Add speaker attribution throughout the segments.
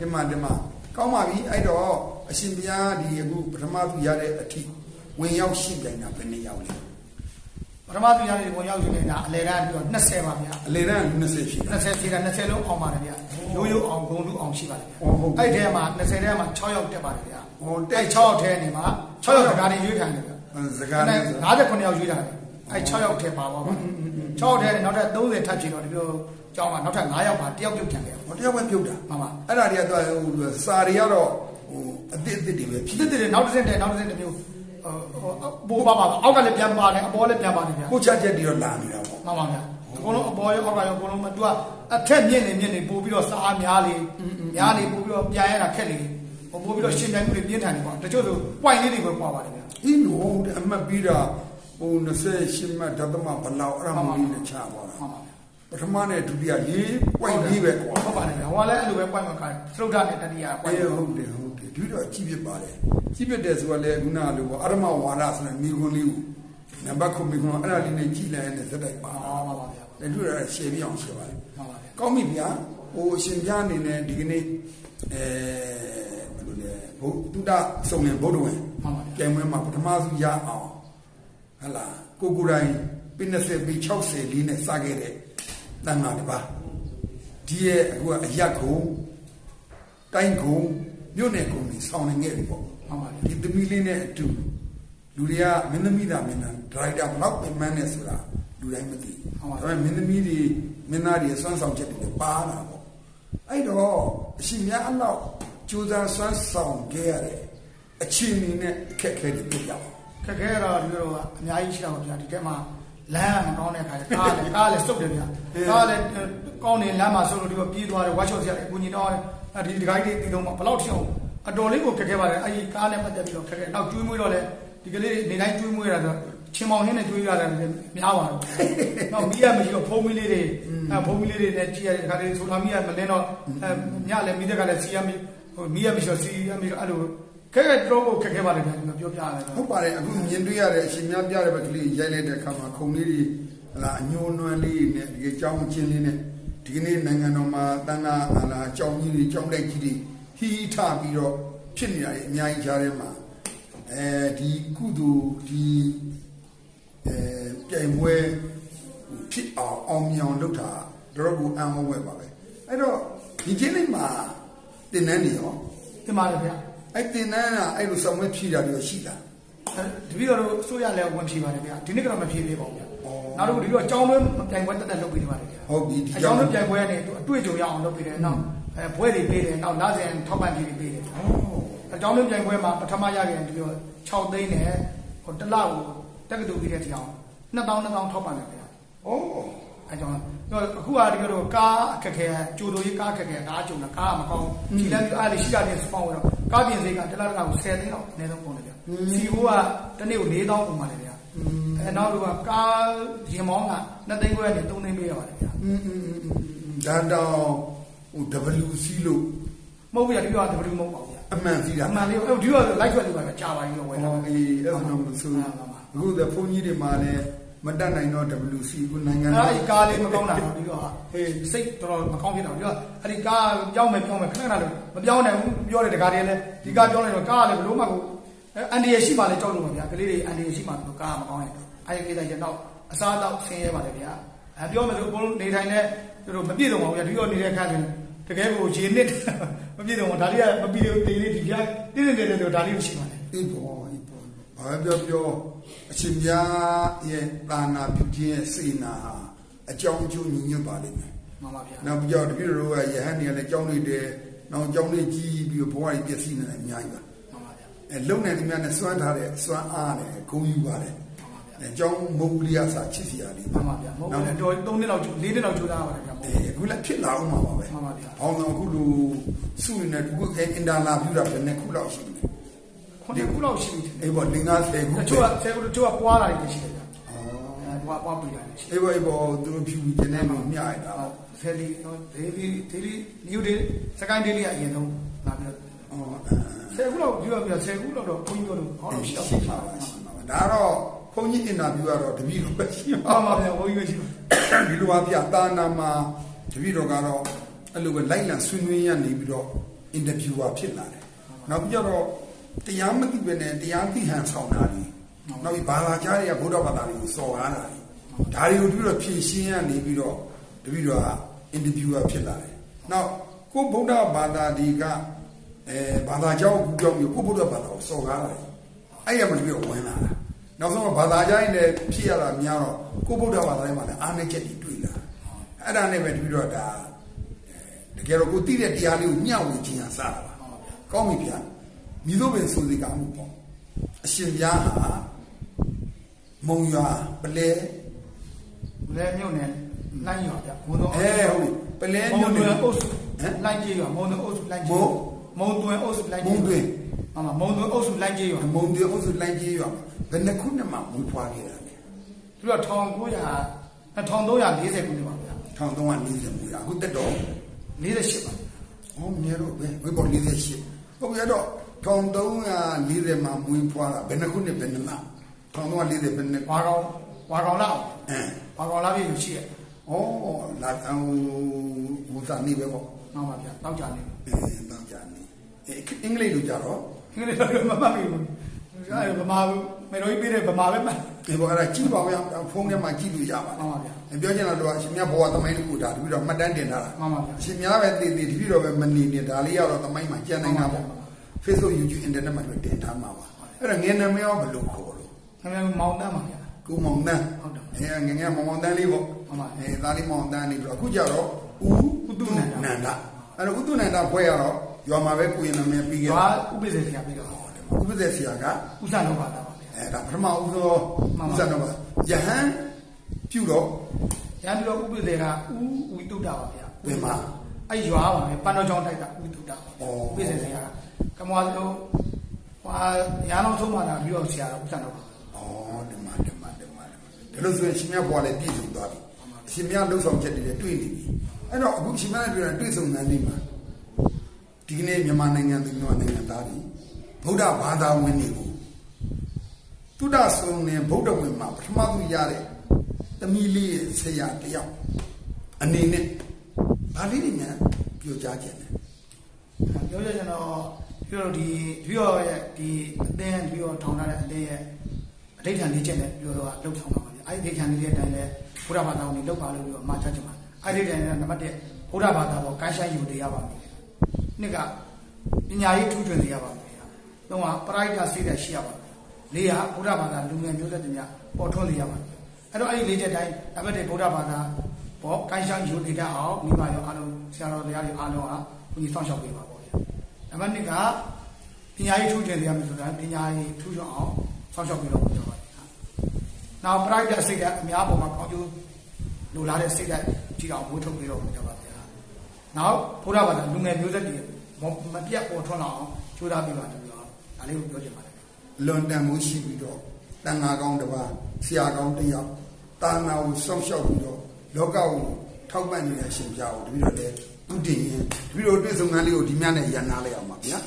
Speaker 1: တင်မတင်မကောင်းပါပြီအဲ့တော့အရှင်ဘုရားဒီအခုပထမသူရတဲ့အထိဝင်ရောက်ရှင်းပြိုင်တာဘယ်နှစ်ယောက်လဲ
Speaker 2: ပထမသူရတဲ့ဝင်ရောက်ယူနေတာအလဲတန်းပြီးတော့20ပါဗျာ
Speaker 1: အလေတန်း20ရှိတာ
Speaker 2: 20စီတာ20လုံးအောင်ပါတယ်ဗျာရိုးရိုးအောင်ဂုံလူအောင်ရှိပါတယ်ဗျာ
Speaker 1: ဟုတ်ဟုတ်
Speaker 2: အဲ့ထဲမှာ20ထဲမှာ6ယောက်တက်ပါတယ်ဗျာ
Speaker 1: ဟောတ
Speaker 2: အဲ့
Speaker 1: က်
Speaker 2: 6ယောက်ထဲနေမှာ6ယောက်တကားနေရွေးခံတယ်ဗျာ
Speaker 1: စကားနဲ့ဆို
Speaker 2: 59ယောက်ရွေးတာတယ်အဲ့6ယောက်ထဲပါပါပါ6ယောက်ထဲနေနောက်ထပ်30ထပ်ချင်တော့ဒီလို ကျောင်းကနောက်ထပ်9ယောက်ပါတယောက်ပြုတ်ခံခဲ့
Speaker 1: ဟောတယောက်ပဲပြုတ်တာ
Speaker 2: မှန်ပါ
Speaker 1: အဲ့ဒါတွေကသူကဟိုစာတွေကတော့ဟိုအစ်စ်အစ်စ်တွေပဲဖြ
Speaker 2: ဖြစ်စ်တဲ့နောက်တစ်စက်တဲ့နောက်တစ်စက်တစ်မျိုးဟိုပိုးပါပါအောက်ကလည်းပြန်ပါတယ်အပေါ်လည်းပြန်ပါတယ်ဗျာ
Speaker 1: ကိုချချက်တွေတော့လာနေတာပေါ့
Speaker 2: မှန်ပါဗျာအကုန်လုံးအပေါ်ရောအောက်ကရောအကုန်လုံးမသူကအထက်မြင့်နေမြင့်နေပို့ပြီးတော့စားများလေများလေပို့ပြီးတော့ပြန်ရတာခက်လေဟိုပို့ပြီးတော့ရှင်ပြိုင်မှုတွေပြင်းထန်နေပေါ့တချို့ဆို point လေးတွေပဲပွားပါတယ်ဗျာ
Speaker 1: အင်းလို့တဲ့အမှတ်ပြီးတာဟို28မှတ်ဓသမဘလောက်အဲ့ဒါမျိုးလေးနဲ့ချပါတာ
Speaker 2: မှန်ပါဗျာ
Speaker 1: ပထမနဲ့ဒုတိယလေးပွိုင်လေးပဲကွာ
Speaker 2: ဟုတ်ပါတယ်ဗျာဟိုကလည်းအဲ့လိုပဲ point မှာကသရုတ်ထနဲ့တတိယ point
Speaker 1: အဲဟုတ်တယ်ဟုတ်တယ်ဒီတော့ကြည့်ဖြစ်ပါတယ်ကြည့်ဖြစ်တယ်ဆိုတာလေခုနကလိုပေါ့အရမဝါဒဆိုတဲ့မိခွန်းလေးကိုနံပါတ်ခုမိခွန်းအဲ့ဒါလေးနဲ့ကြည့်လိုက်ရင်လည်းဇက်တိုက်ပါ
Speaker 2: မှန်ပါပါဗျာ
Speaker 1: လက်တွေ့ရရှယ်ပြအောင်ရှယ်ပါတယ်
Speaker 2: မှန်ပါဗျာ
Speaker 1: ကောင်းပြီဗျာဟိုအရှင်ပြအနေနဲ့ဒီကနေ့အဲဘယ်လိုလဲဘုတုဒ္ဒစုံလင်ဗုဒ္ဓဝင်
Speaker 2: မှန်ပါဗျာ
Speaker 1: ကျိုင်ပွဲမှာပထမဆုံးရအောင်ဟလာကိုကိုယ်တိုင်ပိ20ပိ60လေးနဲ့စခဲ့တဲ့ တန်ခါတစ်ပါးဒီရဲ့အခုကအရက်ခုံတိုင်းခုံမြို့နယ်ခုံကြီးဆောင်းနေခဲ့ပြီပေါ့
Speaker 2: မှန်ပါဗျာ
Speaker 1: ဒီသမီးလေးနဲ့အတူလူတွေကမင်းသမီးသားမင်းသားဒရိုက်တာဘလောက်ပင်ပန်းနေဆိုတာလူတိုင်းမသိဘူးဒါပေမဲ့မင်းသမီးတွေမင်းသားတွေစွမ်းဆောင်ချက်တွေပါလာပေါ့အဲ့တော့အရှင်များအလောက်ကြိုးစားစွမ်းဆောင်ခဲ့ရတဲ့အခြေအနေနဲ့အခက်အခဲတွေပြကြပါ
Speaker 2: ခက်ခဲတော့ဒီလိုကအများကြီးရှိတာပါဗျာဒီထဲမှာ လမ်းမကောင်းတဲ့ခါကျကားလည်းကားလည်းစုပ်တယ်ဗျာကားလည်းကောင်းနေလမ်းမှာဆိုလို့ဒီကပြေးသွားတယ်ဝါရှော့ဆရာအကူညီတော့အဲဒီဒီကိုင်းလေးတီးတော့ဘလောက်ထိအောင်အတော်လေးကိုခက်ခဲပါတယ်အဲဒီကားနဲ့ပတ်သက်ပြီးတော့ခက်ခဲနောက်ကျွေးမွေးတော့လည်းဒီကလေးတွေနေတိုင်းကျွေးမွေးရတာဆိုချင်းမောင်ဟင်းနဲ့ကျွေးရတယ်များပါတော့နောက်မီးရမရှိတော့ဖုံးမီးလေးတွေအဲဖုံးမီးလေးတွေနဲ့ကြည့်ရတဲ့ခါလေးဆိုတာမီးရမလင်းတော့အဲညလည်းမီးတဲ့ကလည်းစီရမီးဟိုမီးရမရှိတော့စီရမီးတော့အဲ့လို ခက်ခဲတော့ကိုခက်ခဲပါတယ်ဗျာပြောပြရတယ်
Speaker 1: ဟုတ်ပါတယ်အခုမြင်တွေ့ရတဲ့အရှင်များပြတဲ့ဘက်ကလေးရိုက်လိုက်တဲ့အခါမှာခုံလေးတွေဟလာအညိုးနွမ်းလေးနဲ့ဒီအကြောင်းချင်းလေးနဲ့ဒီကနေ့နိုင်ငံတော်မှာတန်ခါဟလာအကြောင်းကြီးတွေအကြောင်းတိုက်ကြီးတွေဟီးထပြီးတော့ဖြစ်နေတာတွေအများကြီးကြားထဲမှာအဲဒီကုသိုလ်ဒီအဲပြိုင်ပွဲဖြစ်အောင်အောင်မြောင်လုပ်တာတော့ကိုအံ့ဩဝဲပါပဲအဲ့တော့ဒီချင်းလေးမှာတင်နန်းနေရော
Speaker 2: တင်ပါတယ်ဗျာ
Speaker 1: အဲ့တင်နန်းကအဲ့လိုဆောင်ဝဲဖြီးတာတွေရှိတာ
Speaker 2: တပည့်တော်တို့အစိုးရလည်းဝင်ဖြေပါတယ်ဗျာဒီနေ့ကတော့မဖြေသေးပါဘူးဗျာ
Speaker 1: ဩ
Speaker 2: နောက်တစ်ခုဒီတော့အကြောင်းမဲပြိုင်ပွဲတက်တက်လုပ်ပေးနေပါတယ်ဗျာ
Speaker 1: ဟုတ်ပြီဒီ
Speaker 2: အ
Speaker 1: ကြော
Speaker 2: ကြော
Speaker 1: င့်
Speaker 2: င်းမဲပြိုင်ပွဲနဲ့သူအတွေ့အကြုံရအောင်လုပ်ပေးတယ်နောက်အဲဘွဲတွေပေးတယ်နောက်လာစဉ်ထောက်ပံ့ကြီးတွေပေးတယ်အကြောင်းမဲပြိုင်ပွဲမှာပထမရခဲ့ဒီတော့6သိန်းနဲ့ဟိုတစ်လကိုတက္ကသိုလ်ပြီးတဲ့တရား2000 2000ထောက်ပံ့တယ်ဗျာ
Speaker 1: ဩ
Speaker 2: အဲကြောင့်တော့အခုကဒီကတော့ကားအခက်ခဲကြိုတိုရေးကားအခက်ခဲကားကြုံတာကားမကောင်းဒီလမ်းပြီးအားလေးရှိတာလေးစပေါင်းတော့ ကားပြင်စိတ်ကတစ်လားတစ်လားကို10သိန်းလောက်အနည်းဆုံးပုံတယ်ဗျာစီဘိုးကတနေ့ကို4000ပုံပါတယ်ဗျာအဲနောက်တော့ကားရင်မောင်းက2သိန်းခွဲနဲ့3သိန်းပေးရပါတယ်ဗျာ
Speaker 1: อืมอืมอืมอืมဒါတောင်ဟို WC လို့
Speaker 2: မဟုတ်ဘူးဗျာဒီကတော့ W မဟုတ်ပါဘူးဗျာ
Speaker 1: အမှန်စီးတာ
Speaker 2: အမှန်လေးဒီကတော့ live ထွက်လို့ပါဗျာကြာပါပြီတော့ဝယ်တာ
Speaker 1: ဟောအေးအဲ့ဒါတော့မဆိုးအခုthe ဘုန်းကြီးတွေမှာလည်း မတတ်နိုင်တော့ WC ခုနိုင်ငံ
Speaker 2: အဲ့
Speaker 1: တော်
Speaker 2: ဒီကားလေးမကောင်းတာတော့ဒီတော့ဟေးစိတ်တော်တော်မကောင်းဖြစ်တော့ဒီတော့အဲ့ဒီကားပြောင်းမယ်ပြောင်းမယ်ခဏခဏလို့မပြောင်းနိုင်ဘူးပြောတဲ့တကားတွေလည်းဒီကားပြောင်းလိုက်တော့ကားကလည်းဘလို့မှကိုအန်ဒီရရှိမှလည်းကြောက်လို့ပါဗျာကလေးတွေအန်ဒီရရှိမှတော့ကားမကောင်းရင်အဲ့ဒီကိစ္စကျတော့အစားတော့ဆင်းရဲပါလေဗျာအဲပြောမယ်ဆိုအကုန်လုံးနေထိုင်တဲ့သူတို့မပြည့်စုံပါဘူးဗျာဒီတော့နေတဲ့ခါကျရင်တကယ်ကိုရေနစ်မပြည့်စုံဘူးဒါလေးကမပြီးသေးသေးလေးဒီပြတင်းတင်းတင်းတင်းဒါလေးကိုရှိပါလေ
Speaker 1: အေးပေါ်အေးပေါ် ဘာပဲပြောပြောအရှင်ပြားရဲ့တာနာပြုခြင်းရဲ့စေနာဟာအကြောင်းကျိုးညီညွတ်ပါလိမ့်မယ်
Speaker 2: မှန်ပါဗျာ
Speaker 1: နောက်ပြောတပည့်တော်ကယဟန်နေရာနဲ့ကြောင်းနေတယ်နောက်ကြောင်းနေကြီးပြီးဘဝကြီးပြည့်စည်နေတယ်အများကြီးပါ
Speaker 2: မှန်ပါဗျာ
Speaker 1: အဲလုံနေတယ်များနဲ့စွမ်းထားတဲ့စွမ်းအားနဲ့ဂုဏ်ယူပါတယ်အကြောင်းမဟုတ်လျာစာချစ်စရာလေးပါ
Speaker 2: မှန်ပါဗျာမဟုတ်တော့3နှစ်လောက်4နှစ်လောက်ကြိုးစားပါတယ်ဗျာ
Speaker 1: အဲအခုလည်းဖြစ်လာအောင်ပါပါပဲ
Speaker 2: မှန်ပါဗျာ
Speaker 1: ဘောင်းတော်အခုလိုစုနေတဲ့ခုကအင်တာလာပြူတာပဲနဲ့ခုလောက်ရှိနေ
Speaker 2: တယ် 9ခုလောက်ရှိပြီ
Speaker 1: အေးပေါ့၄50ခု
Speaker 2: တချို့က10ခုတချို့ကပွားလာတယ်ရှိတယ်ဗျအော်ပွားပွားပြီးတာရှိတယ်
Speaker 1: အေးပေါ့အေးပေါ့သူတို့ဖြူပြီးတင်းနေမှမျှရတာ
Speaker 2: ဖယ်လီနော် daily daily new day second daily ကအရင်ဆုံးလာပြီးတော့
Speaker 1: အော်
Speaker 2: 10ခုလောက်ပြောပြ10ခုလောက်တော့ဘုန်းကြီးတို့ဟောလို့ရှိ
Speaker 1: အော
Speaker 2: င်
Speaker 1: ပါဒါတော့ဘုန်းကြီးအင်တာဗျူးကတော့တပည့်တော်ပဲရှိပါ
Speaker 2: မှာဗျာဘုန်းကြီးပဲရှိပါ
Speaker 1: ဒီလိုပါဗျာတာနာမှာတပည့်တော်ကတော့အဲ့လိုပဲလိုက်လံဆွေးနွေးရနေပြီးတော့အင်တာဗျူးဝါဖြစ်လာတယ်နောက်ပြီးတော့ တရားမသိပဲနဲ့တရားသိဟန်ဆောင်တာတွေနောက်ပြီးဘာသာကြားတွေကဘုရားဘာသာတွေကိုစော်ကားတာတွေဒါတွေကိုပြီးတော့ဖြည့်ရှင်းရနေပြီးတော့တပည့်တော်ကအင်တာဗျူဝါဖြစ်လာတယ်နောက်ကိုဗုဒ္ဓဘာသာဒီကအဲဘာသာကြောင်းကူကြောင်းမျိုးကိုဗုဒ္ဓဘာသာကိုစော်ကားတာတွေအဲ့ရမလို့ပြီးတော့ဝင်လာတာနောက်ဆုံးဘာသာကြားရင်လည်းဖြစ်ရတာများတော့ကိုဗုဒ္ဓဘာသာထဲမှာလည်းအားနည်းချက်တွေတွေ့လာအဲ့ဒါနဲ့ပဲတပည့်တော်ဒါတကယ်တော့ကိုသိတဲ့တရားလေးကိုမျှဝေခြင်းဟာစတာပါကောင်းပြီဗျာ မြည်လို့ပင်ဆိုစီကမှုပေါ့အရှင်ဗျာဟာမုံရွာပလဲ
Speaker 2: လဲမြို့နယ်လိုင်းရွာဗျမုံတော်
Speaker 1: အဲဟုတ်ပြီပလဲ
Speaker 2: မုံ
Speaker 1: မြို့
Speaker 2: တွ
Speaker 1: နယ်
Speaker 2: င်အုပ်စု
Speaker 1: ဟမ်
Speaker 2: လိုင်းကြီးရွာမုံတော်အုပ်စုလိုင်းကြီး
Speaker 1: မုံ
Speaker 2: မုံတွင်အုပ်စုလိုင်း
Speaker 1: မုံ
Speaker 2: ကြီး
Speaker 1: တွင်
Speaker 2: အမမုံတွင်အုပ်စုလိုင်းကြီးရွာ
Speaker 1: မုံတွင်အုပ်စုလိုင်းကြီးရွာဘယ်နှစ်ခုနှစ်မှမူဖွားခဲ့တာလဲ
Speaker 2: သူက1900 2340ခုနှစ်ပါဗျာ
Speaker 1: 1340မူရအခုတက်တော့
Speaker 2: 48ပါ
Speaker 1: ဟောမြေတော့ပဲဝိပေါ်48ဟုတ်ပြီအဲ့တော့ 1340မှာမူဖွားတာဘယ်နှစ်ခုနှစ်ဘယ်နှစ်လ1340ဘယ်နှစ်
Speaker 2: ဝါကောင်ဝါကောင်လောက်
Speaker 1: အဲ
Speaker 2: ဝါကောင်လောက်ပြည့်ရှိရဲ့
Speaker 1: ဩလာအောင်ဟိုသာနေပဲပေါ့
Speaker 2: မှန်ပါဗျာတောက်ကြနေ
Speaker 1: အဲတော့ကြာနေအဲအင်္ဂလိပ်လိုကြတော့
Speaker 2: အင်္ဂလိပ်လိုမမှတ်ဘူးအဲဗမာမေတော်ကြီးပြတဲ့ဗမာပဲမှတ်
Speaker 1: ဒီဘောအဲ့ဒါကြည့်ပါဦးရဖုန်းထဲမှာကြည့်လို့ရပါ
Speaker 2: မှန်ပါဗျာ
Speaker 1: တယ်ပြောချင်တာတော့အရှင်မြတ်ဘဝသမိုင်းတစ်ခုဒါတပြီးတော့မှတ်တမ်းတင်ထားတာ
Speaker 2: မှန်ပါဗျာ
Speaker 1: အရှင်မြတ်ပဲတည်တည်တပြီးတော့ပဲမနေနေဒါလေးကတော့သမိုင်းမှာကျန်နေတာပေါ့ Facebook YouTube Internet မှာတွေ့တင်ထားမှာပါအဲ့ဒါငယ်နာမည်ရောဘယ်လိုခေါ်လို့
Speaker 2: ခင်ဗျားမောင်တန်းပါဗျာ
Speaker 1: ကိုမောင်တန်း
Speaker 2: ဟုတ်တယ်
Speaker 1: အဲငယ်ငယ်မောင်မောင်တန်းလေးပေါ့
Speaker 2: မှန်ပါ
Speaker 1: အဲသားလေးမောင်တန်းနေပြီးတော့အခုကျတော့ဦး
Speaker 2: ဥတုနန္ဒ
Speaker 1: နန္ဒအဲ့တော့ဥတုနန္ဒဘွဲရတော့ရွာမှာပဲကိုရင်နာမည်ပြီးခဲ့
Speaker 2: ရွာ
Speaker 1: တာ
Speaker 2: ဥပိ္ပဇေဆရာပြီးတော့
Speaker 1: ဥပဒေဆရာက
Speaker 2: ဥစ္စာလုံးပါတာပါဗျာ
Speaker 1: အဲဒါပထမဦးသောဥစ္စာတော့ပါယဟန်ပြုတော့
Speaker 2: ရန်ပြီးတော့ဥပိ္ပဇေကဥဝိတုဒ္ဒပါဗျာ
Speaker 1: ဘယ်မှာ
Speaker 2: အဲ့ရွာပါပဲပန်းတော်ကျောင်းတိုက်ကဥဝိတုဒ္ဒပါ
Speaker 1: ဩ
Speaker 2: ဥပိ္ပဇေဆရာက မွာလုံးဟာရန်လုံးဆုံးမှလာပြီးတော့ဆရာတော့ဥစ္စာလုံးပါ
Speaker 1: ဩဓမ္မဓမ္မဓမ္မဒါလို့ဆိုရင်ရှင်မြတ်ဘွားလည်းပြည့်စုံသွားပြီရှင်မြတ်လှုပ်ဆောင်ချက်တွေလည်းတွေ့နေပြီအဲ့တော့အခုရှင်မြတ်နဲ့တွေ့တာတွေ့ဆုံနေနေမှာဒီကနေ့မြန်မာနိုင်ငံသူမြန်မာနိုင်ငံသားတွေဗုဒ္ဓဘာသာဝင်တွေကိုတုဒ္ဒဆုံးနေဗုဒ္ဓဝင်မှာပထမသူရတဲ့တမီလေးရဲ့ဆရာတယောက်အနေနဲ့ဗာလေးတွေများပြောကြားခြင်းတယ်
Speaker 2: ပြောရရင်တော့ ပြီးတော့ဒီပြီးတော့ရဲ့ဒီအသင်းပြီးတော့ထောင်ထားတဲ့အသင်းရဲ့အဋိဌာန်လေးချက်နဲ့ပြောတော့လှုပ်ဆောင်ပါပါဗျာအဲ့ဒီအဋိဌာန်လေးရဲ့အတိုင်းလဲဘုရားဘာသာဝင်တွေလောက်ပါလို့ပြီးတော့မှာချချင်ပါအဲ့ဒီအတိုင်းလဲနံပါတ်1ဘုရားဘာသာပေါ်ကိုင်းဆိုင်ယူတရားပါမယ်နှစ်ကပညာရေးထူးချွန်စေရပါမယ်တော့ပရိုက်တာစိတ်ဓာတ်ရှိရပါမယ်လေးကဘုရားဘာသာလူငယ်မျိုးဆက်တွေများပေါ်ထွန်းစေရပါမယ်အဲ့တော့အဲ့ဒီလေးချက်တိုင်းနံပါတ်1ဘုရားဘာသာပေါ်ကိုင်းဆိုင်ယူတရားအောင်မိမရောအားလုံးဆရာတော်တရားတွေအားလုံးဟာဘုရားဆောင်ရှောက်ပေးပါပေါ့ဗျာ နံပါတ်2ကပညာရေးထူးချွန်ရမယ်ဆိုတာပညာရေးထူးချွန်အောင်ဆောက်ရှောက်ပြီးတော့ပြောပါတယ်။နောက် private စိတ်ဓာတ်အများပေါ်မှာကောင်းကျိုးလိုလားတဲ့စိတ်ဓာတ်ကြည့်အောင်ဝှထုတ်ပြီးတော့ပြောပါဗျာ။နောက်ဘုရားဘာသာလူငယ်မျိုးဆက်တွေမပြတ်ပေါ်ထွန်းလာအောင်ကြိုးစားပြီးပါတယ်ပြောဒါလေးကိုပြောချင်ပါတယ်
Speaker 1: လွန်တန်မှုရှိပြီးတော့တန်ဃာကောင်းတစ်ပါးဆရာကောင်းတစ်ယောက်တာနာကိုစောင့်ရှောက်ပြီးတော့လောကကို ထောက်ပံ့နေတဲ့အရှင်ပြားကိုတပည့်တော်လည်းဥတည်ရင်တပည့်တော်တွေ့ဆုံငန်းလေးကိုဒီမြတ်နဲ့ရန်နာလိုက်အောင်ပါဗျာ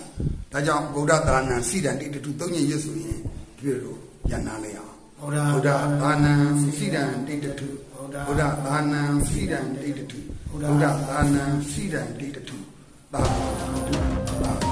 Speaker 1: ဒါကြောင့်ဗုဒ္ဓသာနံစိတံတိတတုသုံးညရွတ်ဆိုရင်တပည့်တော်ရန်နာလိုက်အောင်။
Speaker 2: ဘုရား
Speaker 1: ဗုဒ္ဓသာနံစိတံတိတတုဗုဒ္ဓသာနံစိတံတိတတုဗုဒ္ဓသာနံစိတံတိတတုသာ